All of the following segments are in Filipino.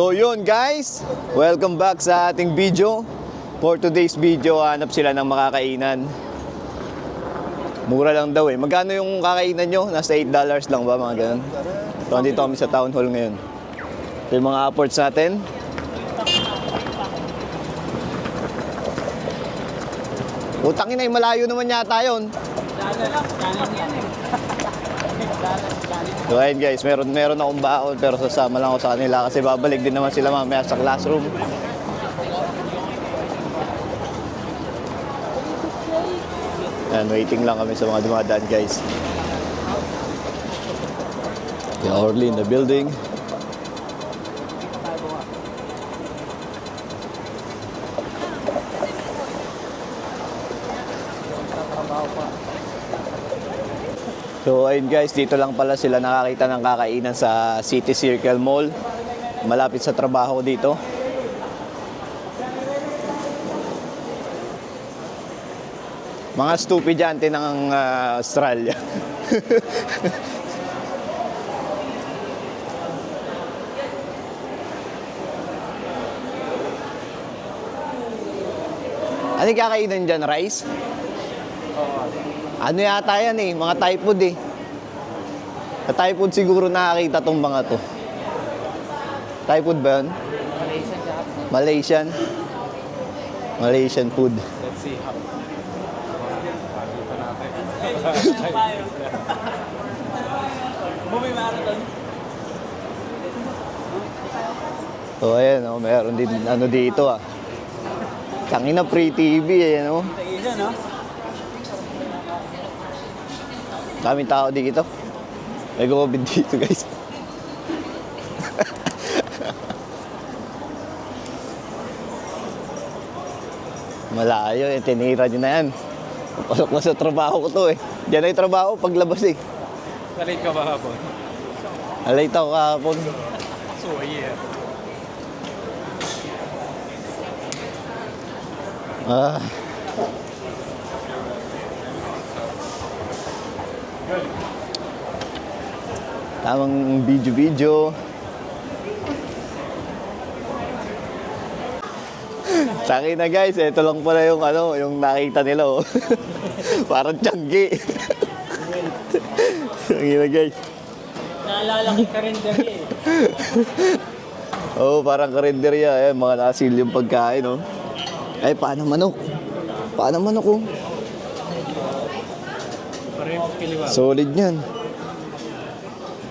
So yun guys, welcome back sa ating video. For today's video, hanap sila ng makakainan. Mura lang daw eh. Magkano yung kakainan nyo? Nasa $8 lang ba mga ganun? So andito kami sa town hall ngayon. Ito yung mga upwards natin. Utangin na, malayo naman yata yun. So ayun guys, meron meron akong baon pero sasama lang ako sa kanila kasi babalik din naman sila mamaya sa classroom. Yan, waiting lang kami sa mga dumadaan guys. Yeah, Orly in the building. So ayun guys, dito lang pala sila nakakita ng kakainan sa City Circle Mall. Malapit sa trabaho dito. Mga stupidyante ng ah, Australia. ano yung kakainan dyan? Rice? Ano yata yan eh, mga Thai food eh. Sa Thai food siguro nakakita tong mga to. Thai food ba yun? Malaysian. Malaysian food. Let's see how. Movie marathon. So ayan, oh, meron din ano dito ah. Tangina free TV eh? Isa, no? Daming tao dito. May COVID dito, guys. Malayo eh, tinira nyo na yan. Pasok na sa trabaho ko to eh. Diyan ay trabaho paglabas eh. Nalate ka ba hapon? Alay ako kahapon. So, yeah. Ah. Tamang video-video. Taki na guys, ito lang pala yung ano, yung nakita nila oh. Parang tiyanggi. Tiyanggi na guys. Naalala ko ka rin dami eh. Oo, oh, parang karinderya. Ayan, mga nasil yung pagkain, oh. Ay, paano manok? Paano manok, oh? Solid yan.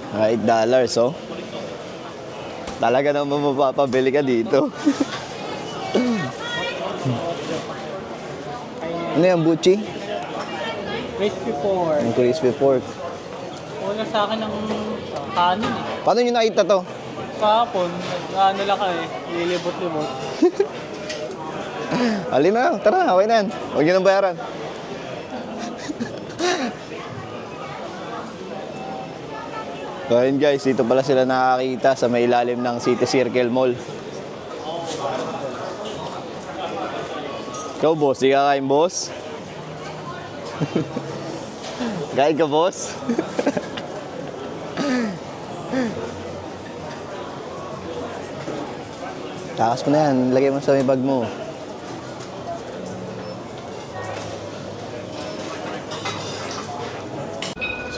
Ah, $8 dollars, oh. Talaga naman mapapabili ka dito. ano yan, Buchi? Crispy pork. Ang crispy pork. Una sa akin ng kanin eh. Paano nyo nakita to? Kahapon, ano lang ka eh. Lilibot-libot. Alin na tara, okay na yan. Huwag nyo nang bayaran. So ayun guys, dito pala sila nakakita sa may ilalim ng City Circle Mall. Ikaw boss, di ka kain boss? kain ka boss? Takas mo na yan, lagay mo sa may bag mo.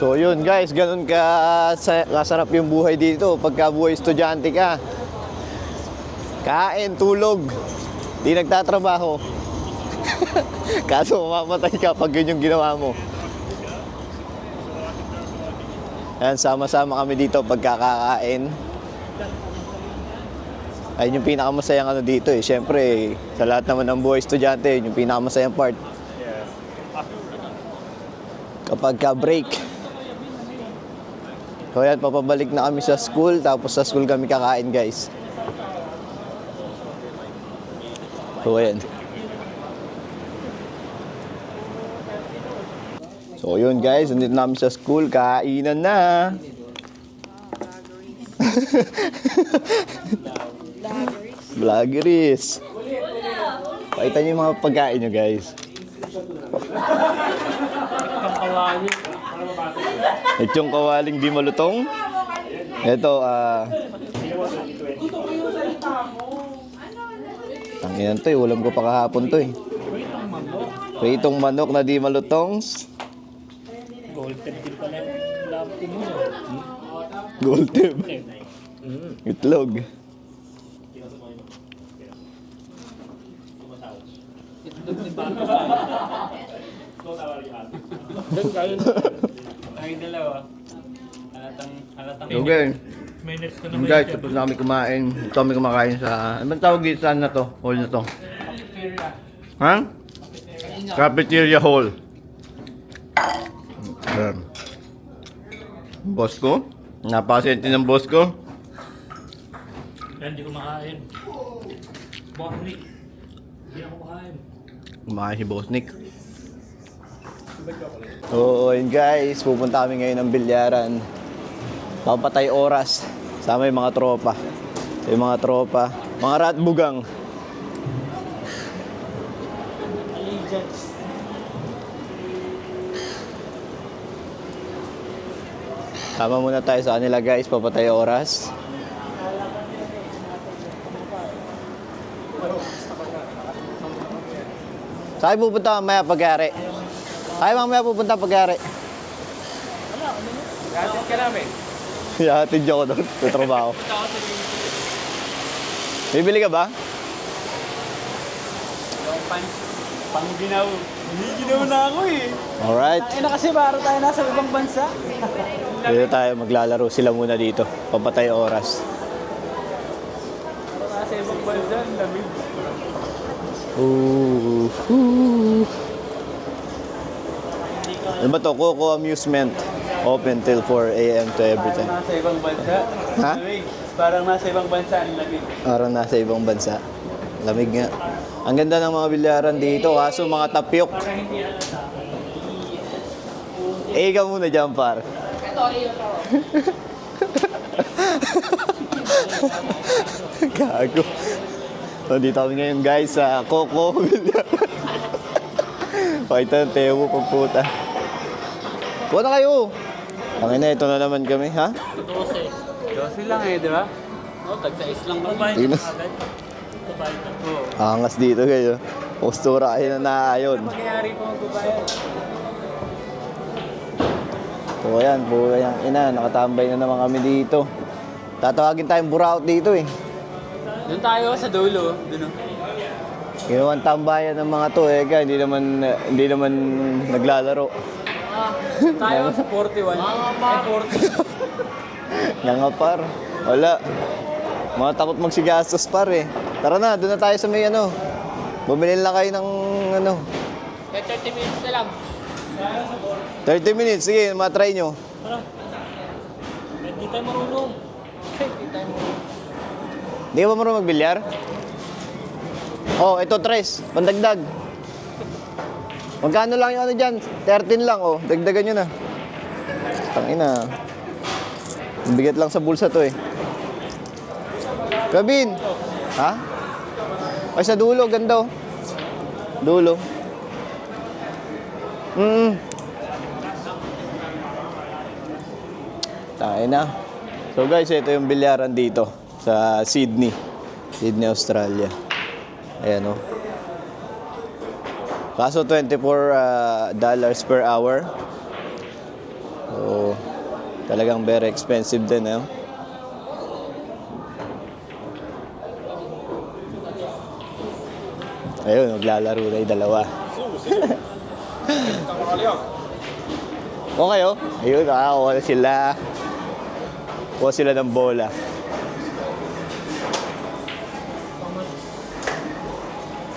So yun guys, ganun ka sa- kasarap yung buhay dito pagka buhay estudyante ka. Kain, tulog, di nagtatrabaho. Kaso mamamatay ka pag yun yung ginawa mo. Ayan, sama-sama kami dito pagkakakain. Ayun yung pinakamasayang ano dito eh. Siyempre, sa lahat naman ng buhay estudyante, yun yung pinakamasayang part. Kapag ka break. So yan, papabalik na kami sa school, tapos sa school kami kakain guys. So ayan. So yun guys, nandito namin sa school, kainan na. Vloggeries. Pakita niyo yung mga pagkain nyo guys. Ito yung kawaling di malutong. Ito, ah... Tanginan to eh, ulam ko pa kahapon to eh. Pritong manok na di malutong. Golden din pala. Gold tip. Itlog. Itlog ni Baka. Ay, dalawa. Halatang, halatang. Okay. May next ko Yung guys, tapos na kami kumain. Ito kami kumakain sa... Ano bang tawag dito saan na to? Hall na to? Ha? Cafeteria Hall. Ayan. Boss ko. Napakasente ng boss ko. Hindi ko makain. Botnik. Hindi ako makain. Kumakain si Boss Nick. Oo, yun guys. Pupunta kami ngayon ng bilyaran. Papatay oras. Sama yung mga tropa. Yung mga tropa. Mga ratbugang. Tama muna tayo sa kanila guys. Papatay oras. Saan pupunta mamaya pagyari? Ay, mamaya pupunta pagyari. Gatit ka namin. Yahatid ako doon. Tatrabaho. Bibili ka ba? Yung pan, pang ginaw. Hindi ginaw na ako eh. Alright. Ay na kasi para tayo nasa ibang bansa. Dito tayo maglalaro sila muna dito. Papatay oras. Para ibang bansa, lamig. Ooh. ooh. Ano ba to? Coco Amusement. Open till 4 a.m. to every Parang time. nasa ibang bansa. Ha? Lamig. Parang nasa ibang bansa, ang lamig. Parang nasa ibang bansa. Lamig nga. Ang ganda ng mga bilyaran dito, kaso mga. Parang halata. Eh, ikaw muna dyan, par. Gago. So, dito kami ngayon guys sa Coco Bilyaran. Pakita ng Teo pag Puta kayo! Pangina, ito na naman kami, ha? 12. 12 lang eh, di ba? Oo, tag-sais lang ba? Tingnan. Kubayad na po. Angas dito kayo. Postura kayo na naayon. Magyayari po magbabayad. So ayan, po yan, ina, nakatambay na naman kami dito. Tatawagin tayong buraot dito eh. Doon tayo sa dulo. Doon oh. Ginawang tambayan ng mga to eh, kaya hindi naman, hindi naman naglalaro. Tayo sa 41. Ay, 40. Nangapar. Wala. Mga takot magsigastos par eh. Tara na, doon na tayo sa may ano. Bumili lang kayo ng ano. 30 minutes na lang. 30 minutes, sige, matry nyo. Parang, hindi tayo marunong. Hindi tayo marunong. Hindi ka ba marunong magbilyar? Oh, ito tres, pandagdag. Magkano lang yung ano dyan? 13 lang, oh. Dagdagan nyo na. Tangina. Ang bigat lang sa bulsa to eh. Gabin! Ha? Ay, sa dulo, ganda oh. Dulo. Mm. Tayo na. So guys, ito yung bilyaran dito sa Sydney. Sydney, Australia. Ayan oh. Kaso 24 ah, dollars per hour. So, talagang very expensive din eh. Ayun, maglalaro na yung dalawa. okay oh. Ayun, nakakakuha na sila. Kuha sila ng bola.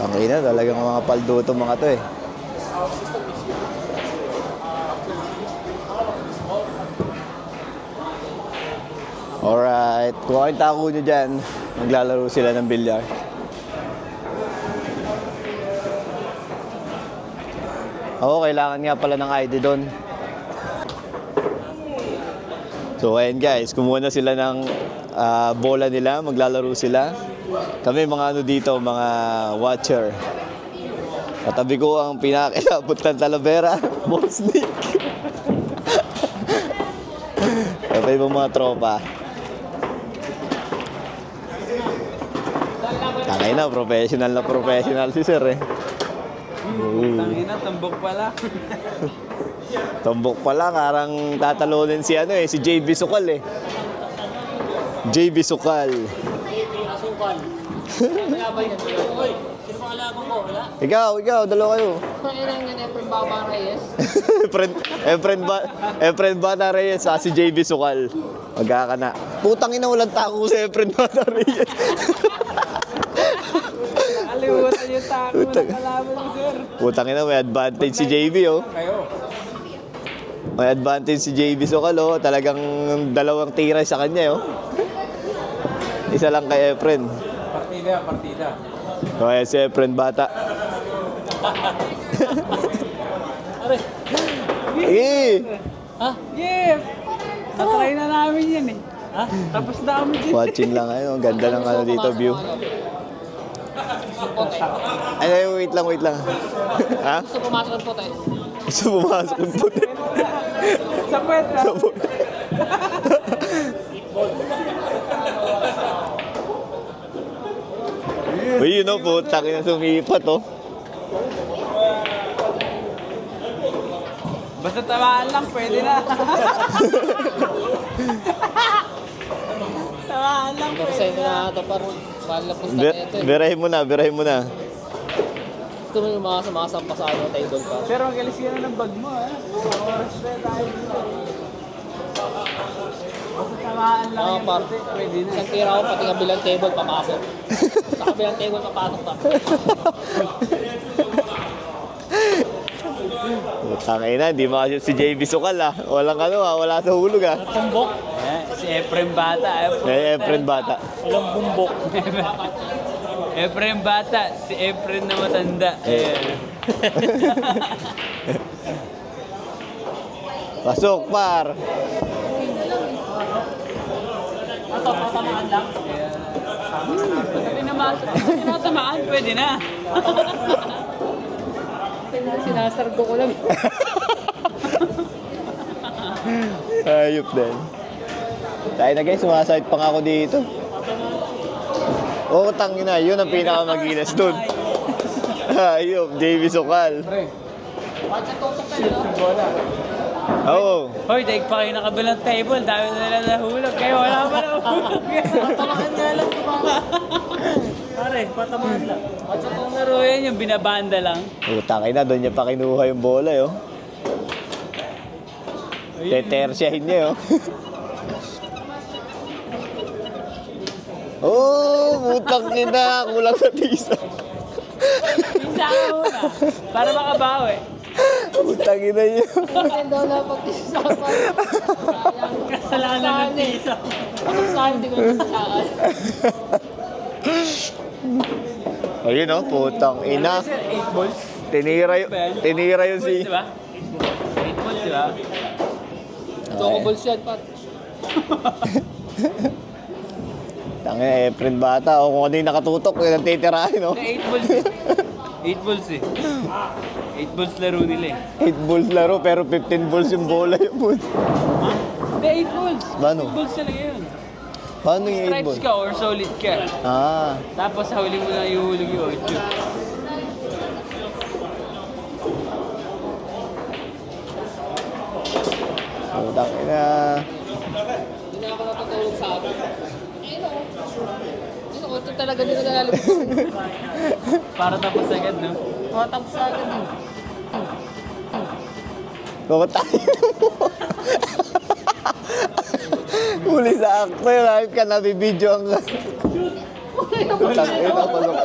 Tangina, talagang mga paldo to mga to eh. Alright, kuha kayong tako nyo dyan. Maglalaro sila ng bilyar. Oo, kailangan nga pala ng ID doon. So ayan guys, kumuha na sila ng ah, bola nila, maglalaro sila. Kami mga ano dito, mga watcher. Katabi ko ang pinakilabot ng Talavera, Boss Nick. Ito yung mga tropa. Tangay na, professional na professional si sir eh. Tangina, tambok pala. Tumbok pa lang, karang tatalunin si ano eh, si JB Sukal eh. JB Sukal. Wala ba yan? Uy, sino pa kalaban ko? Wala? Ikaw, ikaw, dalawa kayo. Yan, Efren Baba Reyes? friend, eh, friend ba, eh, friend Bata Reyes, ah, si JB Sukal. Magkaka na. Putang ina, walang tako sa friend Bata Reyes. Alimutan yung tako ng kalaban mo, sir. Putang ina, may advantage si JB oh. Kayo. May advantage si JB Sukal oh. Talagang dalawang tira sa kanya oh. Isa lang kay Efren. Partida, partida. Kaya si Efren Bata. Are, Eh! ha? Yeah! Natry na namin yan eh. Ha? Tapos na kami dyan. Watching lang ano, ang ganda ng ano dito view. Pote. Ay, wait lang, wait lang. ha? Gusto pumasok ng pote. Gusto pumasok yung puti. Sa puwet. Sa puti. Uy, yun o, putang ina sumipat oh. Basta tamaan lang, pwede na. tamaan lang, pwede na. na ito par. Mahal na pusta Be- na ito eh. birahin mo na, birahin mo na. Gusto mo yung mga sumasampa sa ano, table pa. Pero magalis ka na ng bag mo, ha? Oras na tayo dito. Tamaan lang Oo, yung par. pwede na. Isang tira ko, pati kabilang table, papasok. sa kabilang table, papasok pa. Putang ina, di mo kasi si JB Sukal ah. Walang ano ah, wala sa hulog ah. Tumbok. Eh, si Efrem Bata. Eh, Efren Bata. Walang bumbok. Efrem Bata, si Efrem na matanda. Eh. Pasok, par. Ito, tatamaan lang. Basta tinamaan, tinatamaan, pwede na. Sinasargo ko lang. Ayop din. Tayo na guys, sumasahit pa nga ako dito. Oo, oh, tangina, yun ang pinakamaginas doon. Ayop, JB Sukal. Pre, Bakit sa tutok kayo, no? Oo. Hoy, daig pa kayo na kabilang table. Dami na nila nahulog. Kayo wala pa nahulog. Tamaan nga lang. Pare, patamaan lang. At sa itong laro yan, yung binabanda lang. Utang ina, doon niya pa kinuha yung bola, yo. Tetersyahin niya, yo. oh, putang ina, kulang sa tisa. Isa ka muna. Para makabawi. Putang ina. Hindi daw na pag-isapan. Kasalanan ng. Ano sa akin, hindi ko nasasaan. Ayun, oh, putang ina. Sir, 8 balls. Tinira yung, tinira yung si... Balls, diba? 8 balls, diba? Choco balls yan, Pat. Tangina, Efren bata. O kung ano yung nakatutok, yun ang titirahin, no? 8 balls eh. 8 balls eh. 8 balls laro nila eh. 8 balls laro, pero 15 balls yung bola yung put. Hindi, 8 balls. Paano? 8 balls talaga yun. Paano yung 8 Stripes balls? ka or solid ka. Ah, Tapos sa huli mo na ihuhulog yung 8. putang ina. Hindi na ako natutulog sa akin. Ayun ako. Ayun ako, ito talaga din nagalimutan. Para tapos agad, no? Matapos sa akin din. Kumatay mo. Huli sa akto yun, live ka na, bibidyo ang... Putang ina, pasok.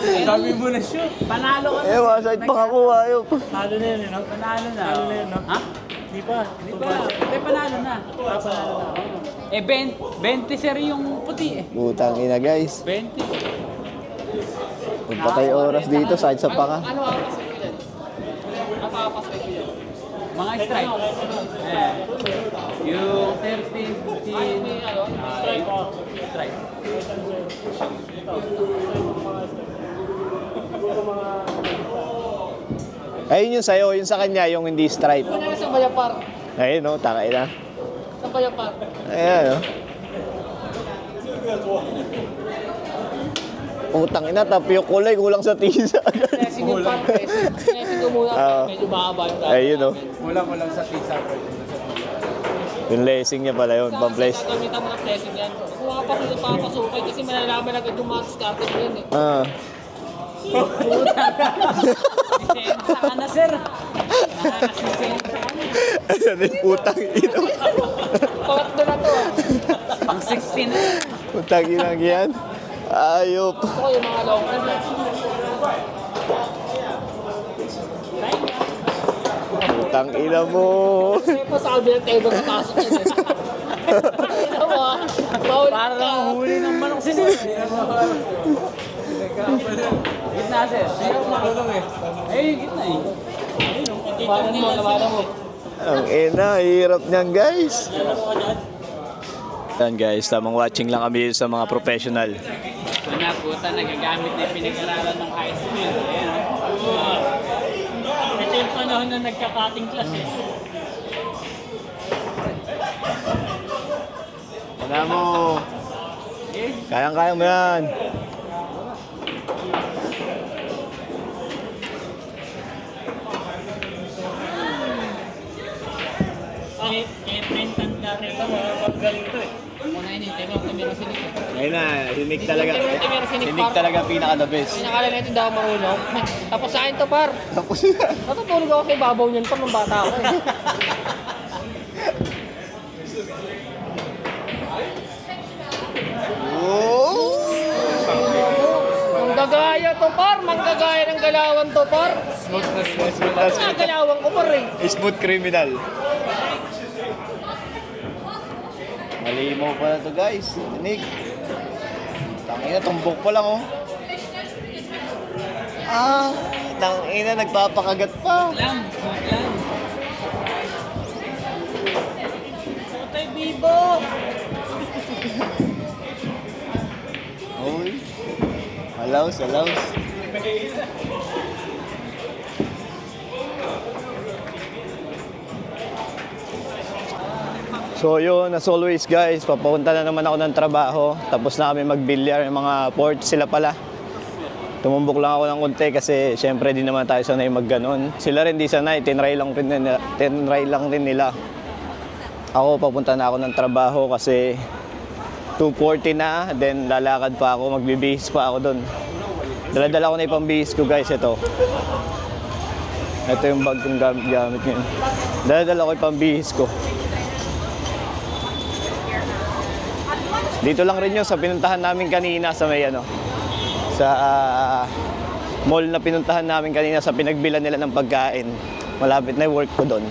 Sabi mo na shoot. Panalo ka na. Eh, masahit pa ako, ayop. Panalo na yun, no? Panalo na. Panalo na yun, no? Ha? Di pa. Di pa. Di, panalo na. Panalo na. Eh, 20, 20 sir yung puti eh. Putang ina, guys. 20. Punta tayo oras dito, side sa panga. Ano ang pasok ko yan? Ano ang pasok ko yan? Mga strike. Eh. Yung 30, 15. Ano? Strike. Strike. Ayun yung sa'yo, yung sa kanya, yung hindi stripe. Ano yung sa Bayapar? Ayun, no, taka ina. Sa Bayapar. Ayan, no. Utang ina, tapiyok kulay, kulang sa tisa. Blessing yung pan, blessing. Blessing ko muna. Oo. Medyo mahaba yung dati. Ayun oh. Kulang-kulang sa tisa. Yung lacing niya pala yun, Sa pang-place. kasi gagamitan mo ng blessing yan. Kung makapasok pa papasukin kasi malalaman agad yung mga diskarte mo yun eh. Ah. ka na, sir. Nakakasisenta ka na. Ayan yung utang ina. Pangatlo na to. Pang 16 na. Utang ina yan. Ayop. Ito yung mga long run eh. Utang ina mo. Kasi pa sa kabilang table napasok yun eh. Ito mo ah. Para ka. lang huli ng manok si sir. Gitna, sir. Eh. Ay, gitna eh. Parang mo, naman mo. Ang ina, hirap niyan guys. Yan guys, tamang watching lang kami sa mga professional. Ito na, puta, nagagamit na pinag-aralan ng high school. Ayan, oh. Ito yung panahon na nagka-cutting class eh. Wala mo. Kayang-kaya mo yan. Eh, eh, printan ka rito, mga magaling to eh. Una yun, hintay mo, tumira sinig. Ayun na, sinig talaga. Sinig talaga pinaka-the best. Pinakala na ito ako marunong. Tapos sa akin to par. Tapos Natutulog ako sa ibabaw niyan par nung bata ako eh. Oh! Manggagaya to par, manggagaya ng galawan to par. Smooth na smooth. Smooth na smooth. galawan ko par eh. Smooth criminal. Malimaw pala to guys. Sinig. Tangina, tumbok pa lang oh. Ah, tangina, nagpapakagat pa. Lang, lang. Putay bibo! Uy. Alaws, alaws. So yun, as always guys, papunta na naman ako ng trabaho. Tapos na kami magbilyar, yung mga port sila pala. Tumumbok lang ako ng konti kasi syempre di naman tayo sanay magganon. Sila rin di sanay, tinry lang rin nila. Tinry lang rin nila. Ako papunta na ako ng trabaho kasi 2.40 na, then lalakad pa ako, magbibihis pa ako doon. Dala-dala ko na yung pambihis ko guys, ito. Ito yung bag kong gamit, gamit ngayon. Dala-dala ko yung pambihis ko. Dito lang rin yun sa pinuntahan namin kanina sa may ano, sa ah, mall na pinuntahan namin kanina sa pinagbilan nila ng pagkain. Malapit na yung work ko doon.